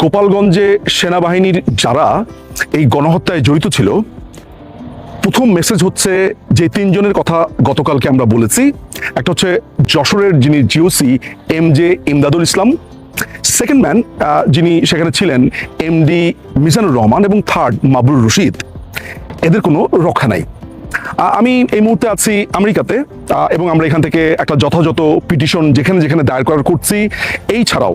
গোপালগঞ্জে সেনাবাহিনীর যারা এই গণহত্যায় জড়িত ছিল, প্রথম মেসেজ হচ্ছে যে তিনজনের কথা গতকালকে আমরা বলেছি। একটা হচ্ছে যশোরের যিনি GOC M J Imdadul Islam. Second man যিনি সেখানে ছিলেন এমডি মিজানুর রহমান এবং থার্ড মাবরুর রশিদ। এদের কোনো রক্ষা নাই। আমি এই মুহূর্তে আছি আমেরিকাতে এবং আমরা এখান থেকে একটা যথাযথ পিটিশন যেখানে যেখানে দায়ের করার করছি। এই ছাড়াও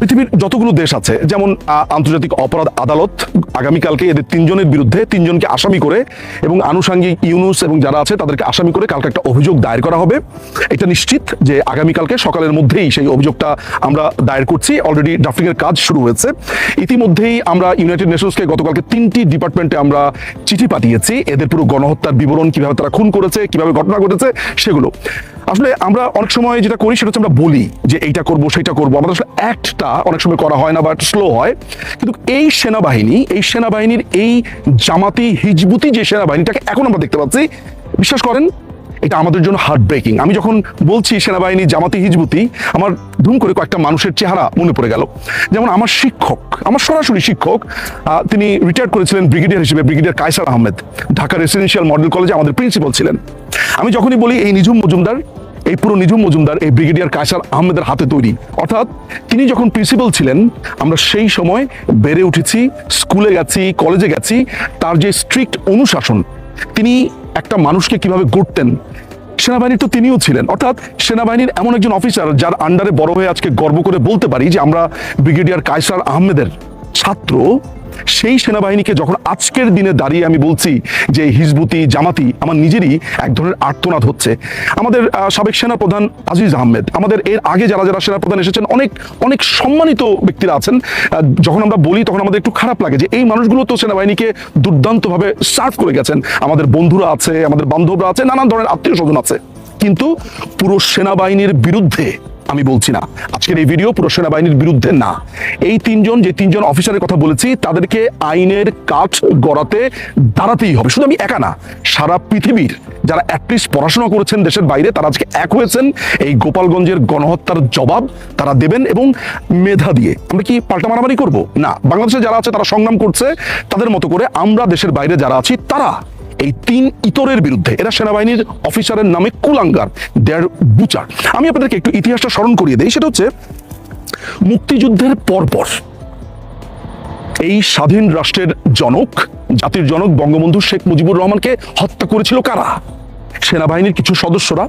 পৃথিবীর যতগুলো দেশ আছে, যেমন আন্তর্জাতিক অপরাধ আদালত, আগামীকালকে এদের তিনজনের বিরুদ্ধে তিনজনকে আসামি করে এবং আনুষাঙ্গিক ইউনুস এবং যারা আছে তাদেরকে আসামি করে কালকে একটা অভিযোগ দায়ের করা হবে। এটা নিশ্চিত যে আগামীকালকে সকালের মধ্যেই সেই অভিযোগটা আমরা দায়ের করছি। অলরেডি ড্রাফটিং এর কাজ শুরু হয়েছে। ইতিমধ্যেই আমরা ইউনাইটেড নেশনসকে গতকালকে তিনটি ডিপার্টমেন্টে আমরা চিঠি পাঠিয়েছি। এদের পুরো গণহত্যার বিবরণ কীভাবে তারা খুন করেছে, কীভাবে ঘটনা ঘটেছে সেগুলো। আসলে আমরা অনেক সময় যেটা করি সেটা হচ্ছে আমরা বলি যে এইটা করব সেটা করব। আমাদের আসলে অ্যাক্টটা অনেক সময় করা হয় না বা স্লো হয়। কিন্তু এই সেনাবাহিনী, এই সেনাবাহিনীর এই জামাতি, হিজবুতি যে সেনাবাহিনীটাকে এখন আমরা দেখতে পাচ্ছি, বিশ্বাস করেন, এটা আমাদের জন্য হার্ট ব্রেকিং আমি যখন বলছি সেনাবাহিনী, জামাতি, হিজবুতি, আমার ধুম করে কয়েকটা মানুষের চেহারা মনে পড়ে গেল। যেমন আমার শিক্ষক, আমার সরাসরি শিক্ষক তিনি রিটায়ার করেছিলেন ব্রিগেডিয়ার হিসেবে brigadier Kaiser Ahmed. Dhaka residential model কলেজে আমাদের প্রিন্সিপাল ছিলেন। আমি যখনই বলি, এই নিঝুম মজুমদার এই পুরো নিঝুম মজুমদার, এই ব্রিগেডিয়ার কায়সার আহমেদের হাতে তৈরি। অর্থাৎ তিনি যখন প্রিন্সিপাল ছিলেন, আমরা সেই সময় বেড়ে উঠেছি, স্কুলে গেছি, কলেজে গেছি, তার যে স্ট্রিক্ট অনুশাসন, তিনি একটা মানুষকে কীভাবে গড়তেন, সেনাবাহিনীর তো তিনিও ছিলেন। অর্থাৎ সেনাবাহিনীর এমন একজন অফিসার যার আন্ডারে বড় হয়ে আজকে গর্ব করে বলতে পারি যে আমরা ব্রিগেডিয়ার কায়সার আহমেদের ছাত্র সেই সেনাবাহিনীকে যখন আজকের দিনে দাঁড়িয়ে আমি বলছি যে হিজবুতি, জামাতি আমার নিজেরই এক ধরনের আর্তনাদ হচ্ছে। আমাদের সাবেক সেনাপ্রধান আজিজ আহমেদ, আমাদের এর আগে যারা যারা সেনাপ্রধান এসেছেন, অনেক অনেক সম্মানিত ব্যক্তিরা আছেন। যখন আমরা বলি তখন আমাদের একটু খারাপ লাগে যে এই মানুষগুলো তো সেনাবাহিনীকে দুর্দান্তভাবে সার্ভ করে গেছেন। আমাদের বন্ধুরা আছে, আমাদের বান্ধবরা আছে, নানান ধরনের আত্মীয় স্বজন আছে। কিন্তু পুরো সেনাবাহিনীর বিরুদ্ধে আমি বলছি না। আজকের এই ভিডিও পুরো সেনাবাহিনীর বিরুদ্ধে না। এই তিনজন যে তিনজন অফিসারের কথা বলেছি, তাদেরকে আইনের কাঠ গড়াতে দাঁড়াতেই হবে। শুধু আমি একা না, সারা পৃথিবীর যারা অ্যাটলিস্ট পড়াশোনা করেছেন দেশের বাইরে, তারা আজকে এক হয়েছেন এই গোপালগঞ্জের গণহত্যার জবাব তারা দেবেন এবং মেধা দিয়ে। আমরা কি পাল্টা মারামারি করব? না, বাংলাদেশে যারা আছে, তারা সংগ্রাম করছে, তাদের মতো করে আমরা দেশের বাইরে যারা আছি, তারা এই তিন ইতরের বিরুদ্ধে, এরা সেনাবাহিনীর অফিসারের নামে কুলাঙ্গার দেয়ার বুচার। আমি আপনাদেরকে একটু ইতিহাসটা স্মরণ করিয়ে দেই, সেটা হচ্ছে মুক্তিযুদ্ধের পরপর এই স্বাধীন রাষ্ট্রের জনক, জাতির জনক বঙ্গবন্ধু শেখ মুজিবুর রহমানকে হত্যা করেছিল কারা? সেনাবাহিনীর কিছু সদস্যরা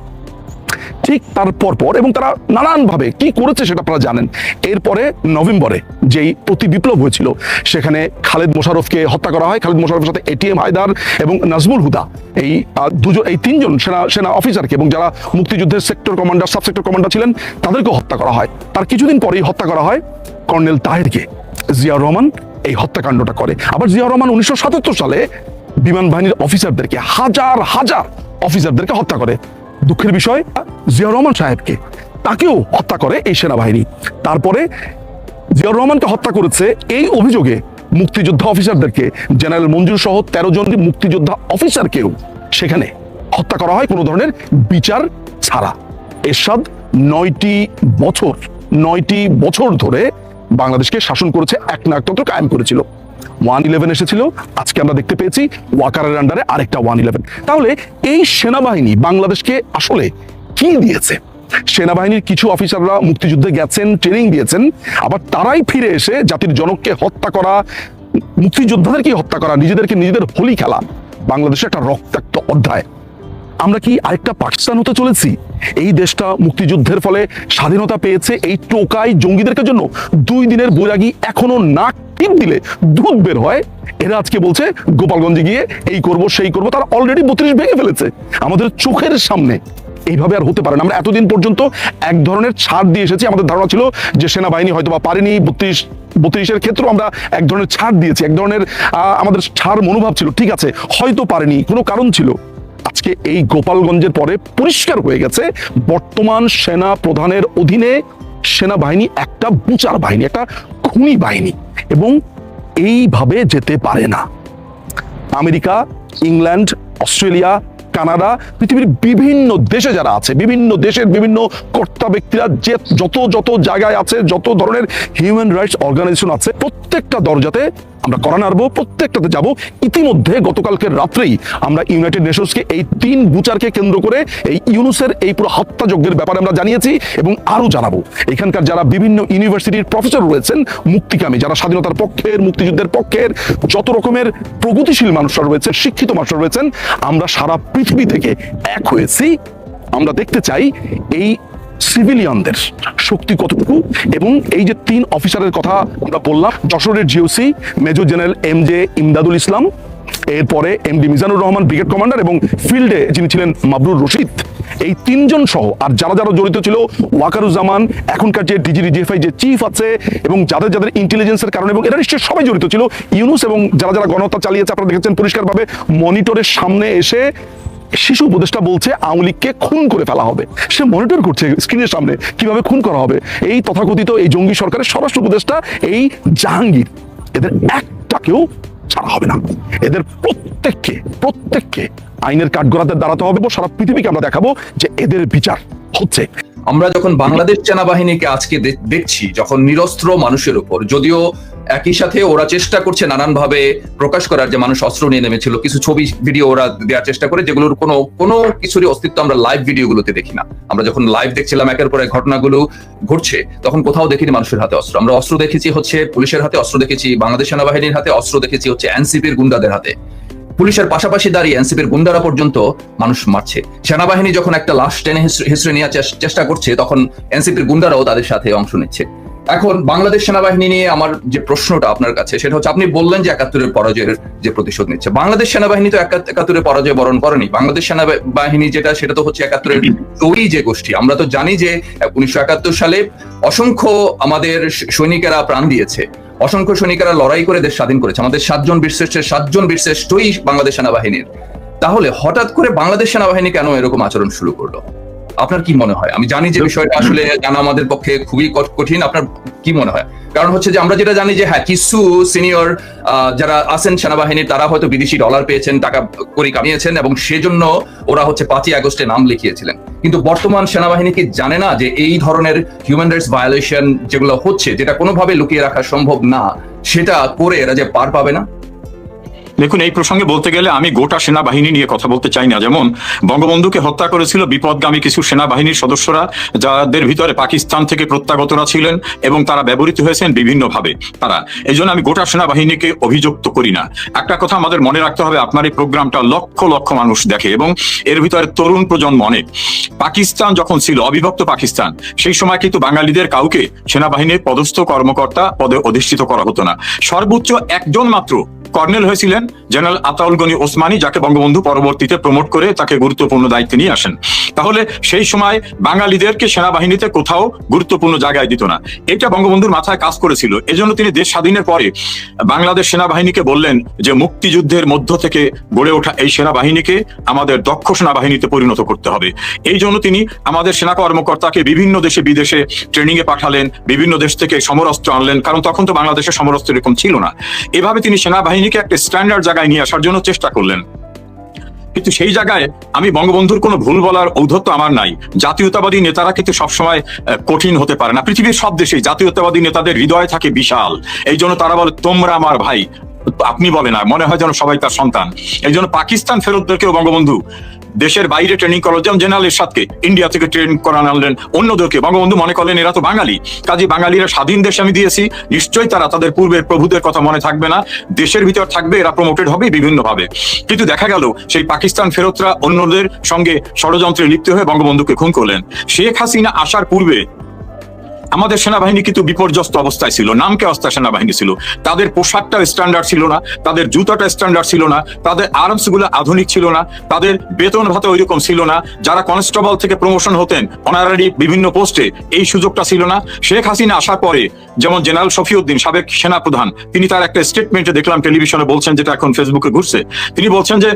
ঠিক তার পরপর এবং তারা নানানভাবে কি করেছে সেটা আপনারা জানেন। এরপরে নভেম্বরে যেই প্রতি বিপ্লব হয়েছিল, সেখানে খালেদ মোশারফকে হত্যা করা হয়। খালেদ মোশারফের সাথে এটিএম হায়দার এবং নাজমুল হুদা, এই দুজন, এই তিনজন সেনা সেনা অফিসারকে এবং যারা মুক্তিযুদ্ধের sector commander sub sector commander ছিলেন, তাদেরকেও হত্যা করা হয়। তার কিছুদিন পরেই হত্যা করা হয় কর্নেল তাহেরকে। জিয়াউর রহমান এই হত্যাকাণ্ডটা করে। আবার জিয়া রহমান উনিশশো সাতাত্তর সালে বিমান বাহিনীর অফিসারদেরকে হাজার হাজার অফিসারদেরকে হত্যা করে। দুঃখের বিষয়, জিয়াউর রহমান সাহেবকে। তাকেও হত্যা করে এই সেনাবাহিনী। তারপরে জিয়াউর রহমানকে হত্যা করেছে এই অভিযোগে মুক্তিযোদ্ধা অফিসারদেরকে। জেনারেল মঞ্জুর সহ তেরো জন মুক্তিযোদ্ধা অফিসারকেও সেখানে হত্যা করা হয় কোনো ধরনের বিচার ছাড়া। এরশাদ নয়টি বছর নয়টি বছর ধরে বাংলাদেশকে শাসন করেছে, এক নাকতন্ত্র কায়েম করেছিল। ওয়ান ইলেভেন এসেছিল। আজকে আমরা দেখতে পেয়েছি ওয়াকারের আন্ডারে আরেকটা ওয়ান ইলেভেন। তাহলে এই সেনাবাহিনী বাংলাদেশকে আসলে কি দিয়েছে? সেনাবাহিনীর কিছু অফিসাররা মুক্তিযুদ্ধে গেছেন ট্রেনিং দিয়েছেন, আবার তারাই ফিরে এসে জাতির জনককে হত্যা করা মুক্তিযোদ্ধাদেরকে হত্যা করা, নিজেদেরকে নিজেদের হোলি খেলা, বাংলাদেশে একটা রক্তাক্ত অধ্যায়। আমরা কি আরেকটা পাকিস্তান হতে চলেছি? এই দেশটা মুক্তিযুদ্ধের ফলে স্বাধীনতা পেয়েছে এই টোকাই জঙ্গিদেরকে জন্য। দুই দিনের বৈরাগী এখনও নাক টিপ দিলে দুধ বের হয়। এরা আজকে বলছে, গোপালগঞ্জে গিয়ে এই করব, সেই করব, তারা অলরেডি বত্রিশ ভেঙে ফেলেছে। আমাদের চোখের সামনে এইভাবে আর হতে পারে না। আমরা এতদিন পর্যন্ত এক ধরনের ছাড় দিয়ে এসেছি। আমাদের ধারণা ছিল যে সেনাবাহিনী হয়তো বা পারেনি। বত্রিশ, বত্রিশের ক্ষেত্রেও আমরা এক ধরনের ছাড় দিয়েছি। এক ধরনের আমাদের ছাড় মনোভাব ছিল। ঠিক আছে, হয়তো পারেনি। কোনো কারণ ছিল। আজকে এই গোপালগঞ্জের পরে পরিষ্কার হয়ে গেছে। বর্তমান সেনা প্রধানের অধীনে সেনাবাহিনী একটা বুচার বাহিনী, একটা খুনি বাহিনী এবং এইভাবে যেতে পারে না। আমেরিকা, ইংল্যান্ড, অস্ট্রেলিয়া, কানাডা পৃথিবীর বিভিন্ন দেশে যারা আছে, বিভিন্ন দেশের বিভিন্ন কর্তা ব্যক্তিরা যে যত যত জায়গায় আছে, যত ধরনের হিউম্যান রাইটস অর্গানাইজেশন আছে, প্রত্যেকটা দরজাতে আমরা করা নাড়বো, প্রত্যেকটাতে যাব। ইতিমধ্যে গতকালকের রাত্রেই আমরা ইউনাইটেড নেশনসকে এই তিন বুচারকে কেন্দ্র করে এই ইউনুসের এই পুরো হত্যাযজ্ঞের ব্যাপারে আমরা জানিয়েছি এবং আরও জানাব। এখানকার যারা বিভিন্ন ইউনিভার্সিটির প্রফেসর রয়েছেন, মুক্তিকামী, যারা স্বাধীনতার পক্ষের, মুক্তিযুদ্ধের পক্ষের, যত রকমের প্রগতিশীল মানুষরা রয়েছেন শিক্ষিত মানুষরা রয়েছেন, আমরা সারা পৃথিবী থেকে এক হয়েছি। আমরা দেখতে চাই এই সিভিলিয়ানদের শক্তি কতটুকু? এবং এই যে তিন অফিসারের কথা আমরা বললাম, যশোরের GOC major general M J Imdadul Islam, এরপরে M D Mizanur Rahman, brigade commander, এবং ফিল্ডে যিনি ছিলেন মাবরুর রশিদ। এই তিনজন সহ, আর যারা যারা জড়িত ছিল, ওয়াকারুজ্জামান, এখনকার যে ডিজিডিজিএফআই যে চিফ আছে, এবং যাদের যাদের ইন্টেলিজেন্সের কারণে, এবং এরা নিশ্চয়ই সবাই জড়িত ছিল, ইউনুস এবং যারা যারা গণহত্যা চালিয়েছে, আপনারা দেখেছেন পরিষ্কারভাবে মনিটরের সামনে এসে শিশু উপদেষ্টা বলছে আওয়ামী খুন করে ফেলা হবে। সে মনিটর করছে স্ক্রিনের সামনে কীভাবে খুন করা হবে। এই তথাকথিত এই জঙ্গি সরকারের স্বরাষ্ট্র উপদেষ্টা এই জাহাঙ্গীর, এদের একটাকেও ছাড়া হবে না। এদের প্রত্যেককে প্রত্যেককে আইনের কাঠগড়াতে দাঁড়াতে হবে সারা পৃথিবীকে আমরা দেখাবো যে এদের বিচার হচ্ছে। আমরা যখন বাংলাদেশ সেনাবাহিনীকে আজকে দেখছি, যখন নিরস্ত্র মানুষের উপর, যদিও একই সাথে ওরা চেষ্টা করছে নানানভাবে প্রকাশ করার যে মানুষ অস্ত্র নিয়ে নেমেছিল, কিছু ছবি ভিডিও ওরা দেওয়ার চেষ্টা করে, যেগুলোর কোনো কোনো কিছুরই অস্তিত্ব আমরা লাইভ ভিডিওগুলোতে দেখি না। আমরা যখন লাইভ দেখছিলাম, একের পর ঘটনাগুলো ঘটছে, তখন কোথাও দেখিনি মানুষের হাতে অস্ত্র। আমরা অস্ত্র দেখেছি হচ্ছে পুলিশের হাতে, অস্ত্র দেখেছি বাংলাদেশ সেনাবাহিনীর হাতে, অস্ত্র দেখেছি হচ্ছে এনসিপির গুন্ডাদের হাতে। পুলিশের পাশাপাশি দাঁড়িয়ে এনসিপির গুন্ডারা পর্যন্ত মানুষ মারছে। সেনাবাহিনী যখন একটা লাশ টেনে হিসড়ে নেওয়ার চেষ্টা করছে, তখন এনসিপির গুন্ডারাও তাদের সাথে অংশ নিচ্ছে। এখন বাংলাদেশ সেনাবাহিনী নিয়ে আমার যে প্রশ্নটা আপনার কাছে, সেটা হচ্ছে আপনি বললেন যে একাত্তরের পরাজয়ের যে প্রতিশোধ নিচ্ছে। বাংলাদেশ সেনাবাহিনী তো একাত্তরের পরাজয় বরণ করেনি। বাংলাদেশ সেনাবাহিনী যেটা, সেটা তো হচ্ছে একাত্তরের জয়ী যে গোষ্ঠী। আমরা তো জানি যে উনিশশো একাত্তর সালে অসংখ্য আমাদের সৈনিকেরা প্রাণ দিয়েছে। অসংখ্য সৈনিকেরা লড়াই করে দেশ স্বাধীন করেছে। আমাদের সাতজন বীরশ্রেষ্ঠের, সাতজন বীরশ্রেষ্ঠই বাংলাদেশ সেনাবাহিনীর। তাহলে হঠাৎ করে বাংলাদেশ সেনাবাহিনী কেন এরকম আচরণ শুরু করল? আপনার কি মনে হয়? আমি জানি যে বিষয়টা আসলে জানা আমাদের পক্ষে খুবই কঠিন, আপনার কি মনে হয়? কারণ হচ্ছে যে আমরা যেটা জানি যে হ্যাঁ কিছু সিনিয়র যারা আছেন সেনাবাহিনীর, তারা হয়তো বিদেশি ডলার পেয়েছেন, টাকা করি কামিয়েছেন এবং সেজন্য ওরা হচ্ছে পাঁচই আগস্টে নাম লিখিয়েছিলেন। কিন্তু বর্তমান সেনাবাহিনী কি জানে না যে এই ধরনের হিউম্যান রাইটস ভায়োলেশন যেগুলো হচ্ছে, যেটা কোনোভাবে লুকিয়ে রাখা সম্ভব না, সেটা করে এরা যে পার পাবে না? দেখুন, এই প্রসঙ্গে বলতে গেলে আমি গোটা সেনাবাহিনী নিয়ে কথা বলতে চাই না। যেমন, বঙ্গবন্ধুকে হত্যা করেছিল বিপদগামী কিছু সেনাবাহিনীর সদস্যরা, যাদের ভিতরে পাকিস্তান থেকে প্রত্যাগতরা ছিলেন এবং তারা ব্যবহৃত হয়েছেন বিভিন্নভাবে। তারা এই জন্য আমি গোটা সেনাবাহিনীকে অভিযুক্ত করি না। একটা কথা আমাদের মনে রাখতে হবে, আপনার এই প্রোগ্রামটা লক্ষ লক্ষ মানুষ দেখে এবং এর ভিতরে তরুণ প্রজন্ম অনেক। পাকিস্তান যখন ছিল অবিভক্ত পাকিস্তান, সেই সময় কিন্তু বাঙালিদের কাউকে সেনাবাহিনীর পদস্থ কর্মকর্তা পদে অধিষ্ঠিত করা হতো না। সর্বোচ্চ একজন মাত্র কর্নেল হয়েছিলেন জেনারেল আতাউল গনি ওসমানী যাকে বঙ্গবন্ধু পরবর্তীতে প্রমোট করে তাকে গুরুত্বপূর্ণ দায়িত্বে নিয়ে আসেন। তাহলে সেই সময় বাঙালিদেরকে সেনাবাহিনীতে কোথাও গুরুত্বপূর্ণ জায়গায় দিত না। এটা বঙ্গবন্ধুর মাথায় কাজ করেছিল। এজন্য তিনি দেশ স্বাধীনের পরে বাংলাদেশ সেনাবাহিনীকে বললেন যে মুক্তিযুদ্ধের মধ্য থেকে গড়ে ওঠা এই সেনাবাহিনীকে আমাদের দক্ষ সেনাবাহিনীতে পরিণত করতে হবে। এই জন্য তিনি আমাদের সেনা কর্মকর্তাকে বিভিন্ন দেশে বিদেশে ট্রেনিং এ পাঠালেন, বিভিন্ন দেশ থেকে সমরাস্ত্র আনলেন, কারণ তখন তো বাংলাদেশে সমরাস্ত্র এরকম ছিল না। এভাবে তিনি সেনাবাহিনীকে একটা স্ট্যান্ডার্ড জায়গায় নিয়ে আসার জন্য চেষ্টা করলেন। কিন্তু সেই জায়গায় আমি বঙ্গবন্ধুর কোনো ভুল বলার ঔদ্ধত্য আমার নাই। জাতীয়তাবাদী নেতারা কিন্তু সবসময় কঠিন হতে পারে না। পৃথিবীর সব দেশে জাতীয়তাবাদী নেতাদের হৃদয় থাকে বিশাল। এই জন্য তারা বলে, তোমরা আমার ভাই। আপনি বলে না মনে হয় যেন সবাই তার সন্তান। এই জন্য পাকিস্তান ফেরতদেরকেও বঙ্গবন্ধু দেশের বাইরে ট্রেনিং করা। যেমন জেনারেল এরশাদকে ইন্ডিয়া থেকে ট্রেন করান আনলেন। অন্যদেরকে বঙ্গবন্ধু, মনে করলেন এরা তো বাঙালি। কাজে বাঙালিরা স্বাধীন দেশ আমি দিয়েছি। নিশ্চয়ই তারা তাদের পূর্বের প্রভুদের কথা মনে থাকবে না। দেশের ভিতর থাকবে, এরা প্রমোটেড হবে বিভিন্নভাবে। কিন্তু দেখা গেল, সেই পাকিস্তান ফেরতরা অন্যদের সঙ্গে ষড়যন্ত্রে লিপ্ত হয়ে বঙ্গবন্ধুকে খুন করলেন। শেখ হাসিনা আসার পূর্বে আমাদের সেনাবাহিনী কিন্তু বিপর্যস্ত অবস্থায় ছিল। নামকে অবস্থা সেনাবাহিনী ছিল? তাদের পোশাকটা স্ট্যান্ডার্ড ছিল না, তাদের জুতাটা স্ট্যান্ডার্ড ছিল না, তাদের আর্মসগুলো আধুনিক ছিল না, তাদের বেতন ভাতা ওইরকম ছিল না। যারা কনস্টেবল থেকে প্রমোশন হতেন অনারারি বিভিন্ন পোস্টে এই সুযোগটা ছিল না। শেখ হাসিনা আসার পরে যেমন জেনারেল শফিউদ্দিন, সাবেক সেনা প্রধান তিনি তার একটা স্টেটমেন্টে দেখলাম টেলিভিশনে বলছেন, যেটা এখন ফেসবুকে ঘুরছে। তিনি বলছেন যে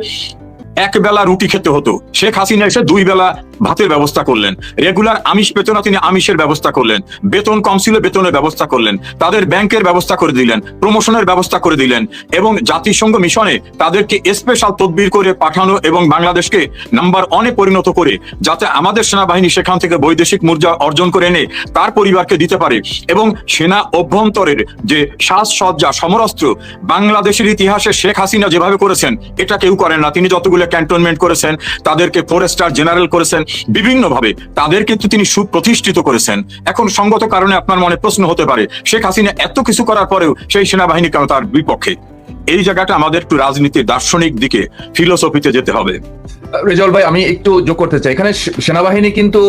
এক বেলা রুটি খেতে হতো। শেখ হাসিনা এসে দুই বেলা ভাতের ব্যবস্থা করলেন। রেগুলার আমিষ পেত না তিনি আমিষের ব্যবস্থা করলেন। বেতন কম ছিল, বেতনের ব্যবস্থা করলেন। তাদের ব্যাংকের ব্যবস্থা করে দিলেন, প্রমোশনের ব্যবস্থা করে দিলেন এবং জাতিসংঘ মিশনে তাদেরকে স্পেশাল তদবির করে পাঠানো এবং বাংলাদেশকে নাম্বার ওয়ানে পরিণত করে, যাতে আমাদের সেনাবাহিনী সেখান থেকে বৈদেশিক মুদ্রা অর্জন করে এনে তার পরিবারকে দিতে পারে এবং সেনা অভ্যন্তরের যে সাজসজ্জা, সমরাস্ত্র, বাংলাদেশের ইতিহাসে শেখ হাসিনা যেভাবে করেছেন, এটা কেউ করেন না। তিনি যতগুলো ক্যান্টনমেন্ট করেছেন, তাদেরকে ফোর স্টার জেনারেল করেছেন, বিভিন্নভাবে তাদের কিন্তু তিনি সুপ্রতিষ্ঠিত করেছেন। এখন সঙ্গত কারণে আপনার মনে প্রশ্ন হতে পারে, শেখ হাসিনা এত কিছু করার পরেও সেই সেনাবাহিনী কেন তার বিপক্ষে। এই জায়গাটা আমাদের একটু রাজনীতির দার্শনিক দিকে ফিলোসফিতে যেতে হবে। রেজাউল ভাই, আমি একটু যোগ করতে চাই। এখানে সেনাবাহিনী কিন্তু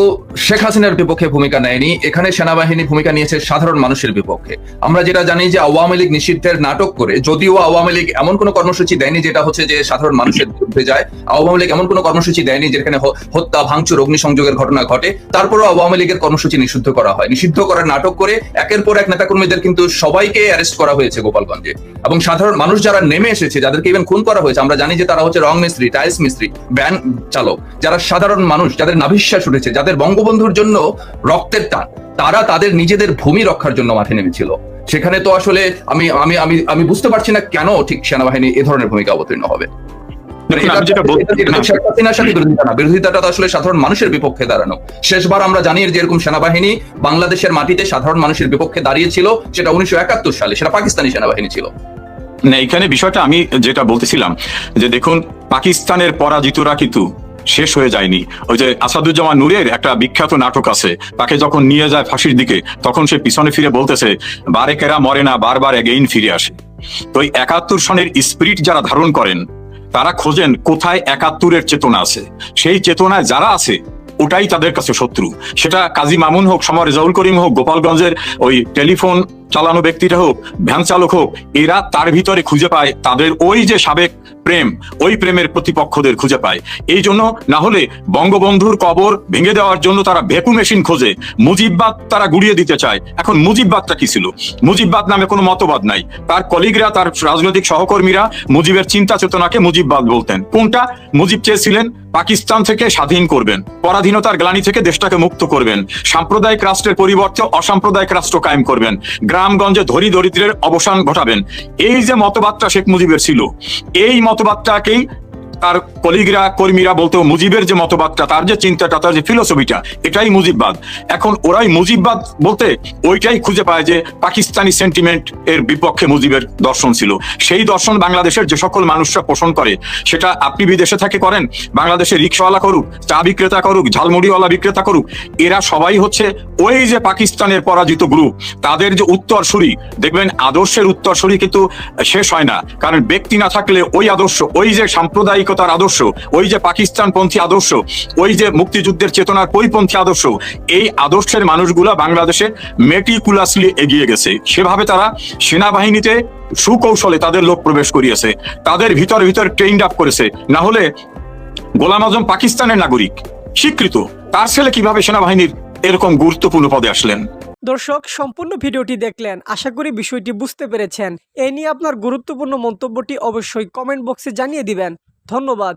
শেখ হাসিনার বিপক্ষে ভূমিকা নেয়নি। এখানে সেনাবাহিনী ভূমিকা নিয়েছে সাধারণ মানুষের বিপক্ষে। আমরা যেটা জানি যে আওয়ামী লীগ নিষিদ্ধের নাটক করে, যদিও আওয়ামী লীগ এমন কোনো কর্মসূচি দেয়নি যেটা হচ্ছে যে সাধারণ মানুষের বিরুদ্ধে যায়, আওয়ামী লীগ এমন কোনো কর্মসূচি দেয়নি যেখানে হত্যা, ভাঙচুর, অগ্নিসংযোগের ঘটনা ঘটে। তারপরেও আওয়ামী লীগের কর্মসূচি নিষিদ্ধ করা হয়। নিষিদ্ধ করার নাটক করে একের পর এক নেতাকর্মীদের কিন্তু সবাইকে অ্যারেস্ট করা হয়েছে গোপালগঞ্জে। এবং সাধারণ মানুষ যারা নেমে এসেছে যাদেরকে ইভেন খুন করা হয়েছে আমরা জানি যে তারা হচ্ছে রং মিস্ত্রি টাইলস মিস্ত্রি ব্যান চালক। যারা সাধারণ মানুষ যাদের নাভিশ্বাস উঠেছে যাদের বঙ্গবন্ধুর জন্য রক্তের টান তারা তাদের নিজেদের ভূমি রক্ষার জন্য মাঠে নেমেছিল। সেখানে তো আসলে আমি আমি আমি আমি বুঝতে পারছি না কেন ঠিক সেনাবাহিনী এ ধরনের ভূমিকা অবতীর্ণ হবে। বিরোধিতাটা আসলে সাধারণ মানুষের বিপক্ষে দাঁড়ানো। শেষবার আমরা জানি যে এরকম সেনাবাহিনী বাংলাদেশের মাটিতে সাধারণ মানুষের বিপক্ষে দাঁড়িয়েছিল সেটা উনিশশো একাত্তর সালে সেটা পাকিস্তানি সেনাবাহিনী ছিল। না, এখানে বিষয়টা আমি যেটা বলতেছিলাম, যে দেখুন, পাকিস্তানের পরাজিতরা কিন্তু শেষ হয়ে যায়নি। ওই যে আসাদুজ্জামান নূরের একটা বিখ্যাত নাটক আছে, তাকে যখন নিয়ে যায় ফাঁসির দিকে, তখন সে পিছনে ফিরে বলতেছে বারেকেরা মরে না, বারবার এগেইন ফিরে আসে। তো ওই একাত্তর সনের স্পিরিট যারা ধারণ করেন, তারা খোঁজেন কোথায় একাত্তরের চেতনা আছে। সেই চেতনায় যারা আছে, ওটাই তাদের কাছে শত্রু। সেটা কাজী মামুন হোক, সমর রেজাউল করিম হোক, গোপালগঞ্জের ওই টেলিফোন চালানো ব্যক্তিটা হোক, ভ্যান চালক হোক, এরা তার ভিতরে খুঁজে পায় তাদের ওই যে সাবেক প্রেম, ওই প্রেমের প্রতিপক্ষদের খুঁজে পায়। এই জন্য না হলে বঙ্গবন্ধুর কবর ভেঙে দেওয়ার জন্য তারা ভেকু মেশিন খোঁজে। মুজিববাদ তারা গুড়িয়ে দিতে চায়। এখন মুজিববাদটা কি ছিল? মুজিববাদ নামে কোনো মতবাদ নাই। তার কলিগরা, তার রাজনৈতিক সহকর্মীরা মুজিবের চিন্তা চেতনাকে মুজিববাদ বলতেন। কোনটা? মুজিব চেয়েছিলেন পাকিস্তান থেকে স্বাধীন করবেন। পরাধীনতার গ্লানি থেকে দেশটাকে মুক্ত করবেন। সাম্প্রদায়িক রাষ্ট্রের পরিবর্তে অসাম্প্রদায়িক রাষ্ট্র কায়েম করবেন। গ্রামগঞ্জে ধরি দরিদ্রের অবসান ঘটাবেন। এই যে মতবাদটা শেখ মুজিবের ছিল এই মতবাদটাকেই তার কলিগরা, কর্মীরা বলতো মুজিবের যে মতবাদটা, তার যে চিন্তাটা, তার যে ফিলোসফিটা এটাই মুজিববাদ। এখন ওরাই মুজিববাদ বলতে ওইটাই খুঁজে পায় যে পাকিস্তানি সেন্টিমেন্ট এর বিপক্ষে মুজিবের দর্শন ছিল। সেই দর্শন বাংলাদেশের যে সকল মানুষরা পোষণ করে, সেটা আপনি বিদেশে থেকে করেন, বাংলাদেশে রিক্সাওয়ালা করুক, চা বিক্রেতা করুক, ঝালমুড়িওয়ালা বিক্রেতা করুক, এরা সবাই হচ্ছে ওই যে পাকিস্তানের পরাজিত গ্রুপ তাদের যে উত্তরসূরি, দেখবেন আদর্শের উত্তরসূরি কিন্তু শেষ হয় না। কারণ ব্যক্তি না থাকলে ওই আদর্শ, ওই যে সাম্প্রদায়িকতার আদর্শ, ওই যে পাকিস্তানপন্থী আদর্শ, ওই যে মুক্তিযুদ্ধের চেতনার পরিপন্থী আদর্শ, এই আদর্শের মানুষগুলা বাংলাদেশে মেটিকুলাসলি এগিয়ে গেছে। সেভাবে তারা সেনাবাহিনীতে সুকৌশলে তাদের লোক প্রবেশ করিয়েছে, তাদের ভিতর ভিতর ট্রেন্ড আপ করেছে। না হলে গোলাম আজম পাকিস্তানের নাগরিক, স্বীকৃত। তার ছেলে কীভাবে সেনাবাহিনীর এরকম গুরুত্বপূর্ণ পদে আসলেন? দর্শক, সম্পূর্ণ ভিডিওটি দেখলেন। আশা করি বিষয়টি বুঝতে পেরেছেন। এ নিয়ে আপনার গুরুত্বপূর্ণ মন্তব্যটি অবশ্যই কমেন্ট বক্সে জানিয়ে দিবেন। ধন্যবাদ।